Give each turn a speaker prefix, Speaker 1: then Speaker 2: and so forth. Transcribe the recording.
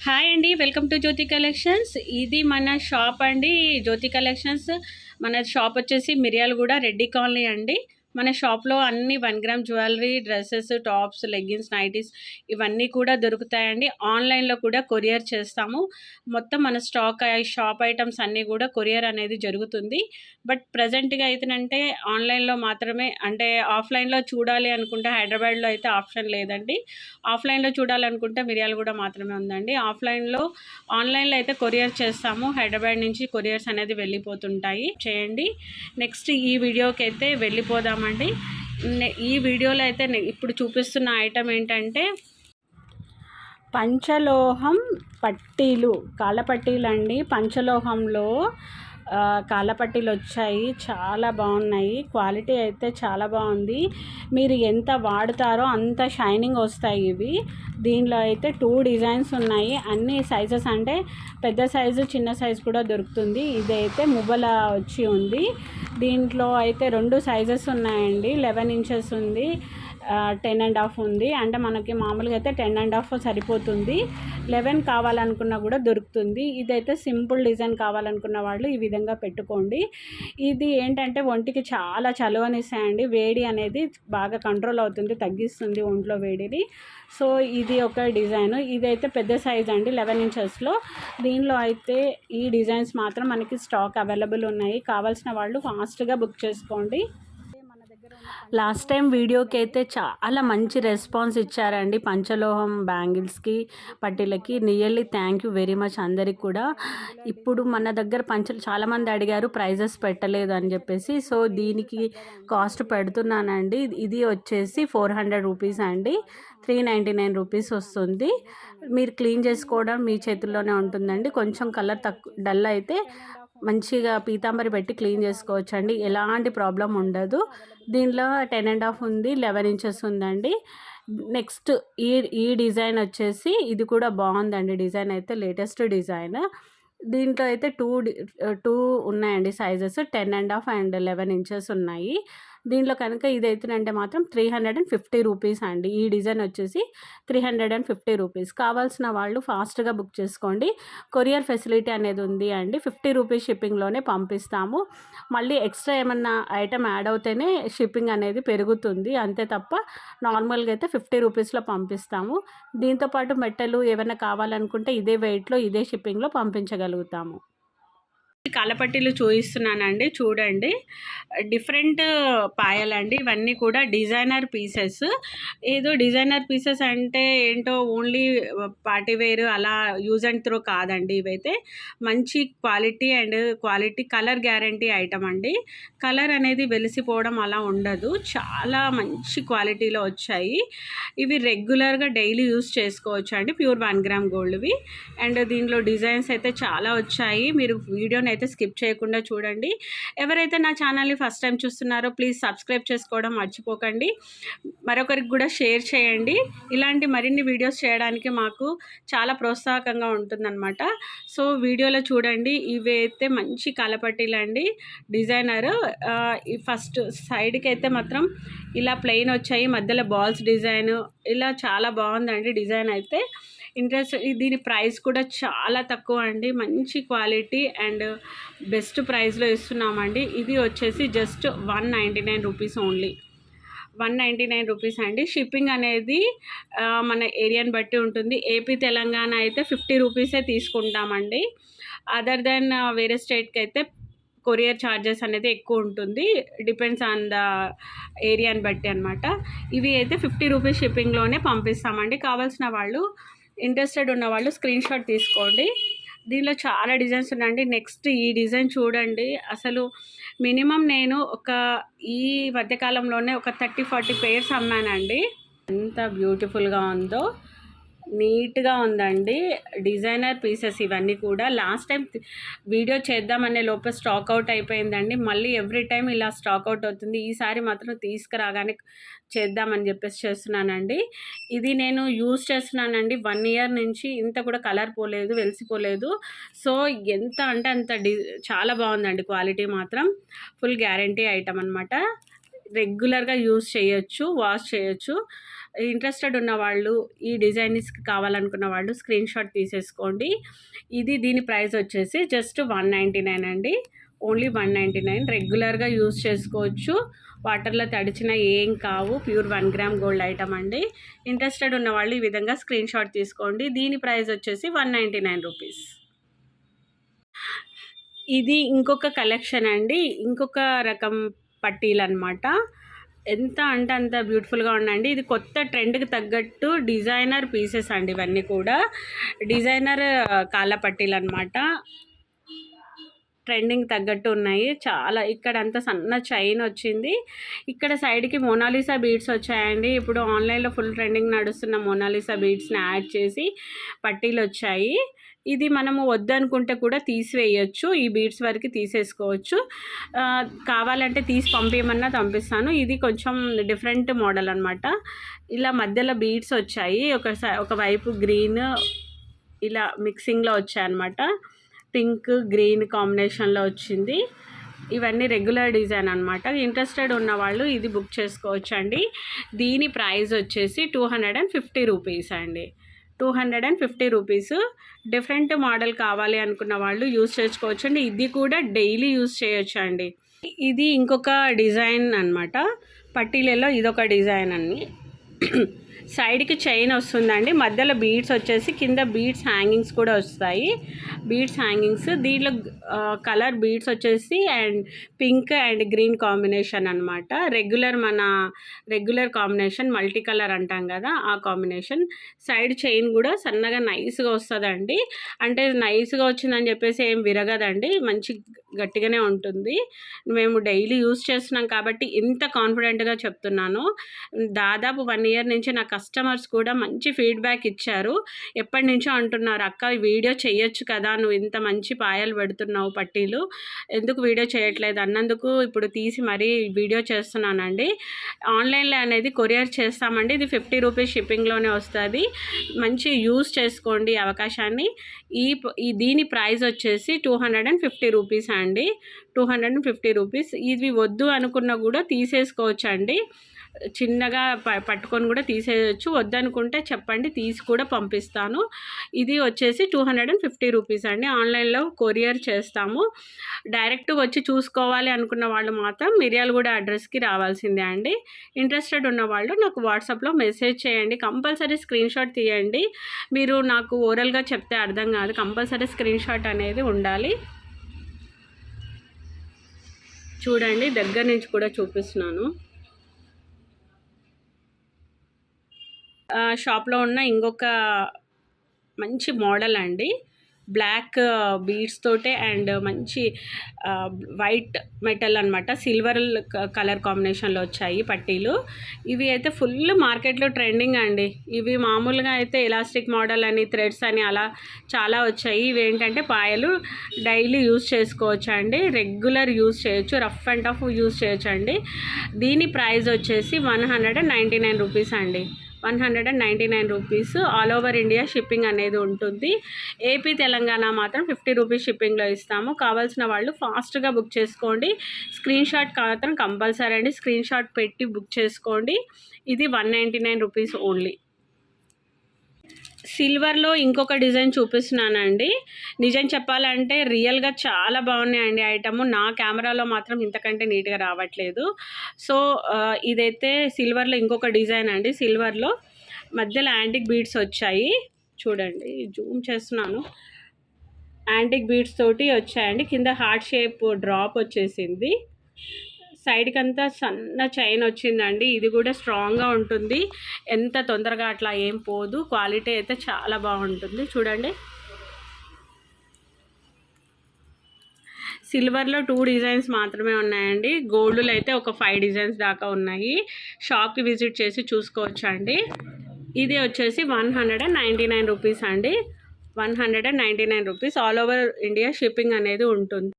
Speaker 1: Hi అండి welcome to Jyothi collections ఇది మన షాప్ అండి జ్యోతి కలెక్షన్స్ మన షాప్ వచ్చేసి మిర్యాలగూడ రెడ్డి కాలనీ అండి. మన షాప్లో అన్ని one gram jewellery dresses tops leggings nighties ఇవన్నీ కూడా దొరుకుతాయండి. ఆన్లైన్లో కూడా కొరియర్ చేస్తాము. మొత్తం మన స్టాక్ షాప్ ఐటమ్స్ అన్నీ కూడా కొరియర్ అనేది జరుగుతుంది. బట్ ప్రజెంట్గా అయితేనంటే ఆన్లైన్లో మాత్రమే అంటే ఆఫ్లైన్లో చూడాలి అనుకుంటే హైదరాబాద్లో అయితే ఆప్షన్ లేదండి. ఆఫ్లైన్లో చూడాలనుకుంటే మిరియాలు కూడా మాత్రమే ఉందండి. ఆఫ్లైన్లో ఆన్లైన్లో అయితే కొరియర్ చేస్తాము. హైదరాబాద్ నుంచి కొరియర్స్ అనేది వెళ్ళిపోతుంటాయి. చేయండి. నెక్స్ట్ ఈ వీడియోకి అయితే వెళ్ళిపోదాం నె- ఈ వీడియోలో అయితే ఇప్పుడు చూపిస్తున్న ఐటమ్ ఏంటంటే పంచలోహం పట్టీలు కాళ్ళపట్టీలు అండి పంచలోహంలో కాళ్ళపట్టీలు వచ్చాయి. చాలా బాగున్నాయి. క్వాలిటీ అయితే చాలా బాగుంది. మీరు ఎంత వాడుతారో అంత షైనింగ్ వస్తాయి ఇవి. దీనిలో అయితే టూ డిజైన్స్ ఉన్నాయి. అన్ని సైజెస్ అంటే పెద్ద సైజు చిన్న సైజు కూడా దొరుకుతుంది. ఇదైతే ముబల వచ్చి ఉంది. దీంట్లో అయితే రెండు సైజెస్ ఉన్నాయండి. లెవెన్ ఇంచెస్ ఉంది. టెన్ అండ్ హాఫ్ ఉంది. అంటే మనకి మామూలుగా అయితే టెన్ అండ్ హాఫ్ సరిపోతుంది. లెవెన్ కావాలనుకున్నా కూడా దొరుకుతుంది. ఇదైతే సింపుల్ డిజైన్ కావాలనుకున్న వాళ్ళు ఈ విధంగా పెట్టుకోండి. ఇది ఏంటంటే ఒంటికి చాలా చలువనిస్తాయండి వేడి అనేది బాగా కంట్రోల్ అవుతుంది తగ్గిస్తుంది ఒంట్లో వేడిని. సో ఇది ఒక డిజైన్. ఇదైతే పెద్ద సైజ్ అండి లెవెన్ ఇంచెస్లో దీనిలో అయితే ఈ డిజైన్స్ మాత్రం మనకి స్టాక్ అవైలబుల్ ఉన్నాయి. కావాల్సిన వాళ్ళు ఫాస్ట్గా బుక్ చేసుకోండి. లాస్ట్ టైం వీడియోకి అయితే చాలా మంచి రెస్పాన్స్ ఇచ్చారండి పంచలోహం బ్యాంగిల్స్కి పట్టీలకి. Nearly thank you very much అందరికి కూడా. ఇప్పుడు మన దగ్గర పంచలు చాలామంది అడిగారు ప్రైజెస్ పెట్టలేదు అని చెప్పేసి. సో దీనికి కాస్ట్ పెడుతున్నానండి. ఇది వచ్చేసి ఫోర్ హండ్రెడ్ రూపీస్ అండి. త్రీ నైంటీ నైన్ రూపీస్ వస్తుంది. మీరు క్లీన్ చేసుకోవడం మీ చేతుల్లోనే ఉంటుందండి. కొంచెం కలర్ తక్కువ డల్ అయితే మంచిగా పీతాంబరి పెట్టి క్లీన్ చేసుకోవచ్చు అండి ఎలాంటి ప్రాబ్లం ఉండదు. దీనిలో టెన్ అండ్ హాఫ్ ఉంది లెవెన్ ఇంచెస్ ఉందండి. నెక్స్ట్ ఈ ఈ డిజైన్ వచ్చేసి ఇది కూడా బాగుందండి. డిజైన్ అయితే లేటెస్ట్ డిజైన్. దీంట్లో అయితే టూ టూ ఉన్నాయండి sizes. Ten and half and eleven inches ఉన్నాయి. దీంట్లో కనుక ఇదైతేనంటే మాత్రం three hundred and fifty rupees అండి. ఈ డిజైన్ వచ్చేసి three hundred and fifty rupees. కావాల్సిన వాళ్ళు ఫాస్ట్గా బుక్ చేసుకోండి. కొరియర్ ఫెసిలిటీ అనేది ఉంది అండి. ఫిఫ్టీ రూపీస్ షిప్పింగ్లోనే పంపిస్తాము. మళ్ళీ ఎక్స్ట్రా ఏమన్నా ఐటమ్ యాడ్ అవుతేనే షిప్పింగ్ అనేది పెరుగుతుంది. అంతే తప్ప నార్మల్గా అయితే ఫిఫ్టీ రూపీస్లో పంపిస్తాము. దీంతోపాటు మెట్టలు ఏమైనా కావాలనుకుంటే ఇదే వెయిట్లో ఇదే షిప్పింగ్లో పంపించగలుగుతాము. కాలపట్టీలు చూపిస్తున్నానండి చూడండి. డిఫరెంట్ పాయలండి ఇవన్నీ కూడా డిజైనర్ పీసెస్. ఏదో డిజైనర్ పీసెస్ అంటే ఏంటో ఓన్లీ పార్టీవేర్ అలా యూజ్ అండ్ త్రో కాదండి ఇవైతే. మంచి quality and quality colour guarantee item అండి. కలర్ అనేది వెలిసిపోవడం అలా ఉండదు. చాలా మంచి క్వాలిటీలో వచ్చాయి. ఇవి రెగ్యులర్గా డైలీ యూస్ చేసుకోవచ్చు అండి ప్యూర్ వన్ గ్రామ్ గోల్డ్వి. అండ్ దీనిలో డిజైన్స్ అయితే చాలా వచ్చాయి. మీరు వీడియోని అయితే స్కిప్ చేయకుండా చూడండి. ఎవరైతే నా ఛానల్ని ఫస్ట్ టైం చూస్తున్నారో ప్లీజ్ సబ్స్క్రైబ్ చేసుకోవడం మర్చిపోకండి. మరొకరికి కూడా షేర్ చేయండి. ఇలాంటి మరిన్ని వీడియోస్ చేయడానికి మాకు చాలా ప్రోత్సాహకంగా ఉంటుందన్నమాట. సో వీడియోలో చూడండి. ఇవి అయితే మంచి కలపట్టిలండి. డిజైనర్ ఫస్ట్ సైడ్కి అయితే మాత్రం ఇలా ప్లెయిన్ వచ్చాయి. మధ్యలో బాల్స్ డిజైన్. ఇలా చాలా బాగుందండి డిజైన్ అయితే. ఇంట్రెస్ట్ దీని ప్రైస్ కూడా చాలా తక్కువ అండి. మంచి క్వాలిటీ అండ్ బెస్ట్ ప్రైస్లో ఇస్తున్నామండి. ఇది వచ్చేసి just one ninety nine rupees only. One ninety nine rupees అండి. షిప్పింగ్ అనేది మన ఏరియాని బట్టి ఉంటుంది. ఏపీ తెలంగాణ అయితే ఫిఫ్టీ రూపీసే తీసుకుంటామండి. అదర్ దెన్ వేరే స్టేట్కి అయితే కొరియర్ ఛార్జెస్ అనేది ఎక్కువ ఉంటుంది. డిపెండ్స్ ఆన్ ద ఏరియాని బట్టి అనమాట ఇవి అయితే ఫిఫ్టీ రూపీస్ షిప్పింగ్లోనే పంపిస్తామండి. కావాల్సిన వాళ్ళు ఇంట్రెస్టెడ్ ఉన్న వాళ్ళు స్క్రీన్ షాట్ తీసుకోండి. దీనిలో చాలా డిజైన్స్ ఉన్నాయండి. నెక్స్ట్ ఈ డిజైన్ చూడండి. అసలు మినిమం నేను ఒక ఈ మధ్యకాలంలోనే ఒక థర్టీ ఫార్టీ పేర్స్ అమ్మానండి. ఎంత బ్యూటిఫుల్గా ఉందో. నీట్గా ఉందండి. డిజైనర్ పీసెస్ ఇవన్నీ కూడా. లాస్ట్ టైం వీడియో చేద్దామనే లోపల స్టాక్ అవుట్ అయిపోయిందండి. మళ్ళీ ఎవ్రీ టైం ఇలా స్టాక్ అవుట్ అవుతుంది. ఈసారి మాత్రం తీసుకురాగానే చేద్దామని చెప్పేసి చేస్తున్నానండి. ఇది నేను యూజ్ చేస్తున్నానండి. వన్ ఇయర్ నుంచి ఇంత కూడా కలర్ పోలేదు వెలిసిపోలేదు. సో ఎంత అంటే అంత డి చాలా బాగుందండి క్వాలిటీ మాత్రం. ఫుల్ గ్యారంటీ ఐటమ్ అనమాట రెగ్యులర్గా యూస్ చేయొచ్చు వాష్ చేయొచ్చు. ఇంట్రెస్టెడ్ ఉన్న వాళ్ళు ఈ డిజైన్స్ కావాలనుకున్న వాళ్ళు స్క్రీన్ షాట్ తీసేసుకోండి. ఇది దీని ప్రైస్ వచ్చేసి జస్ట్ వన్ నైంటీ నైన్ అండి. ఓన్లీ వన్ నైంటీ నైన్ రెగ్యులర్గా యూస్ చేసుకోవచ్చు. వాటర్లో తడిచిన ఏం కావు. Pure one gram gold item అండి. ఇంట్రెస్టెడ్ ఉన్న వాళ్ళు ఈ విధంగా స్క్రీన్ షాట్ తీసుకోండి. దీని ప్రైస్ వచ్చేసి వన్ నైంటీ నైన్ రూపీస్. ఇది ఇంకొక కలెక్షన్ అండి. ఇంకొక రకం పట్టీలు అనమాట ఎంత అంటే అంత బ్యూటిఫుల్గా ఉండండి ఇది కొత్త ట్రెండ్కి తగ్గట్టు డిజైనర్ పీసెస్ అండి ఇవన్నీ కూడా. డిజైనర్ కాళ్ళ పట్టీలు అనమాట ట్రెండింగ్ తగ్గట్టు ఉన్నాయి. చాలా ఇక్కడ అంత సన్న చైన్ వచ్చింది. ఇక్కడ సైడ్కి మోనాలిసా బీడ్స్ వచ్చాయండి. ఇప్పుడు ఆన్లైన్లో ఫుల్ ట్రెండింగ్ నడుస్తున్న మోనాలిసా బీడ్స్ని యాడ్ చేసి పట్టీలు వచ్చాయి ఇది మనము వద్దనుకుంటే కూడా తీసివేయచ్చు. ఈ బీడ్స్ వరకు తీసేసుకోవచ్చు. కావాలంటే తీసి పంపించమన్నా పంపిస్తాను. ఇది కొంచెం డిఫరెంట్ మోడల్ అనమాట ఇలా మధ్యలో బీడ్స్ వచ్చాయి. ఒక ఒకవైపు గ్రీన్ ఇలా మిక్సింగ్లో వచ్చాయన్నమాట. పింక్ గ్రీన్ కాంబినేషన్లో వచ్చింది. ఇవన్నీ రెగ్యులర్ డిజైన్ అనమాట ఇంట్రెస్టెడ్ ఉన్న వాళ్ళు ఇది బుక్ చేసుకోవచ్చు అండి దీని ప్రైస్ వచ్చేసి two hundred and fifty rupees అండి. Two hundred and fifty rupees. Different model కావాలి అనుకున్న వాళ్ళు యూస్ చేసుకోవచ్చు అండి ఇది కూడా డైలీ యూస్ చేయొచ్చు అండి ఇది ఇంకొక డిజైన్ అనమాట పట్టీలలో ఇదొక డిజైన్ అన్ని సైడ్కి చైన్ వస్తుందండి. మధ్యలో బీడ్స్ వచ్చేసి కింద బీడ్స్ హ్యాంగింగ్స్ కూడా వస్తాయి. బీడ్స్ హ్యాంగింగ్స్ దీంట్లో కలర్ బీడ్స్ వచ్చేసి and pink and green combination అనమాట రెగ్యులర్ మన రెగ్యులర్ కాంబినేషన్ మల్టీ కలర్ అంటాం కదా ఆ కాంబినేషన్. సైడ్ చైన్ కూడా సన్నగా నైస్గా వస్తుందండి. అంటే నైస్గా వచ్చిందని చెప్పేసి ఏం విరగదండి. మంచి గట్టిగానే ఉంటుంది. మేము డైలీ యూస్ చేస్తున్నాం కాబట్టి ఇంత కాన్ఫిడెంట్గా చెప్తున్నాను. దాదాపు వన్ ఇయర్ నుంచి నాకు కస్టమర్స్ కూడా మంచి ఫీడ్బ్యాక్ ఇచ్చారు. ఎప్పటి నుంచో అంటున్నారు అక్క వీడియో చేయొచ్చు కదా నువ్వు ఇంత మంచి పాయలు పెడుతున్నావు పట్టీలు. ఎందుకు వీడియో చేయట్లేదు అన్నందుకు ఇప్పుడు తీసి మరీ వీడియో చేస్తున్నానండి. ఆన్లైన్లో అనేది కొరియర్ చేస్తామండి. ఇది ఫిఫ్టీ రూపీస్ షిప్పింగ్లోనే వస్తుంది. మంచి యూస్ చేసుకోండి అవకాశాన్ని. ఈ ఈ దీని ప్రైస్ వచ్చేసి two hundred and fifty rupees అండి. Two hundred and fifty rupees. ఇది వద్దు అనుకున్నా కూడా తీసేసుకోవచ్చు అండి చిన్నగా ప పట్టుకొని కూడా తీసేయచ్చు. వద్దనుకుంటే చెప్పండి తీసి కూడా పంపిస్తాను. ఇది వచ్చేసి two hundred and fifty rupees అండి. ఆన్లైన్లో కొరియర్ చేస్తాము. డైరెక్ట్ వచ్చి చూసుకోవాలి అనుకున్న వాళ్ళు మాత్రం మిర్యాలగూడ అడ్రస్కి రావాల్సిందే అండి. ఇంట్రెస్టెడ్ ఉన్న వాళ్ళు నాకు వాట్సాప్లో మెసేజ్ చేయండి. కంపల్సరీ స్క్రీన్ షాట్ తీయండి. మీరు నాకు ఓరల్గా చెప్తే అర్థం కాదు. కంపల్సరీ స్క్రీన్ షాట్ అనేది ఉండాలి. చూడండి దగ్గర నుంచి కూడా చూపిస్తున్నాను. షాప్లో ఉన్న ఇంకొక మంచి మోడల్ అండి. బ్లాక్ బీడ్స్ తోటే అండ్ మంచి వైట్ మెటల్ అనమాట సిల్వర్ కలర్ కాంబినేషన్లో వచ్చాయి పట్టీలు. ఇవి అయితే ఫుల్ మార్కెట్లో ట్రెండింగ్ అండి. ఇవి మామూలుగా అయితే ఎలాస్టిక్ మోడల్ అని థ్రెడ్స్ అని అలా చాలా వచ్చాయి. ఇవి ఏంటంటే పాయలు డైలీ యూస్ చేసుకోవచ్చు అండి. రెగ్యులర్ యూస్ చేయొచ్చు రఫ్ అండ్ టఫ్ యూస్ చేయొచ్చు అండి. దీని ప్రైస్ వచ్చేసి one hundred and ninety nine rupees అండి. One hundred and ninety nine rupees all over India shipping అనేది ఉంటుంది. ఏపీ తెలంగాణ మాత్రం ఫిఫ్టీ రూపీస్ షిప్పింగ్లో ఇస్తాము. కావాల్సిన వాళ్ళు ఫాస్ట్గా బుక్ చేసుకోండి. స్క్రీన్ షాట్ మాత్రం కంపల్సరీ అండి. స్క్రీన్ షాట్ పెట్టి బుక్ చేసుకోండి. ఇది one ninety nine rupees only. సిల్వర్లో ఇంకొక డిజైన్ చూపిస్తున్నానండి. నిజం చెప్పాలంటే రియల్గా చాలా బాగున్నాయండి ఐటమ్. నా కెమెరాలో మాత్రం ఇంతకంటే నీట్గా రావట్లేదు. సో ఇదైతే సిల్వర్లో ఇంకొక డిజైన్ అండి. సిల్వర్లో మధ్యలో యాంటిక్ బీడ్స్ వచ్చాయి. చూడండి జూమ్ చేస్తున్నాను. యాంటిక్ బీడ్స్ తోటి వచ్చాయండి. కింద హార్ట్ షేప్ డ్రాప్ వచ్చేసింది. సైడ్కి అంతా సన్న చైన్ వచ్చిందండి. ఇది కూడా స్ట్రాంగ్గా ఉంటుంది. ఎంత తొందరగా అట్లా ఏం పోదు. క్వాలిటీ అయితే చాలా బాగుంటుంది. చూడండి. సిల్వర్లో టూ డిజైన్స్ మాత్రమే ఉన్నాయండి. గోల్డ్లో అయితే ఒక ఫైవ్ డిజైన్స్ దాకా ఉన్నాయి. షాప్కి విజిట్ చేసి చూసుకోవచ్చు అండి ఇది వచ్చేసి one hundred and ninety nine rupees అండి. One hundred and ninety nine rupees. All over India shipping అనేది ఉంటుంది.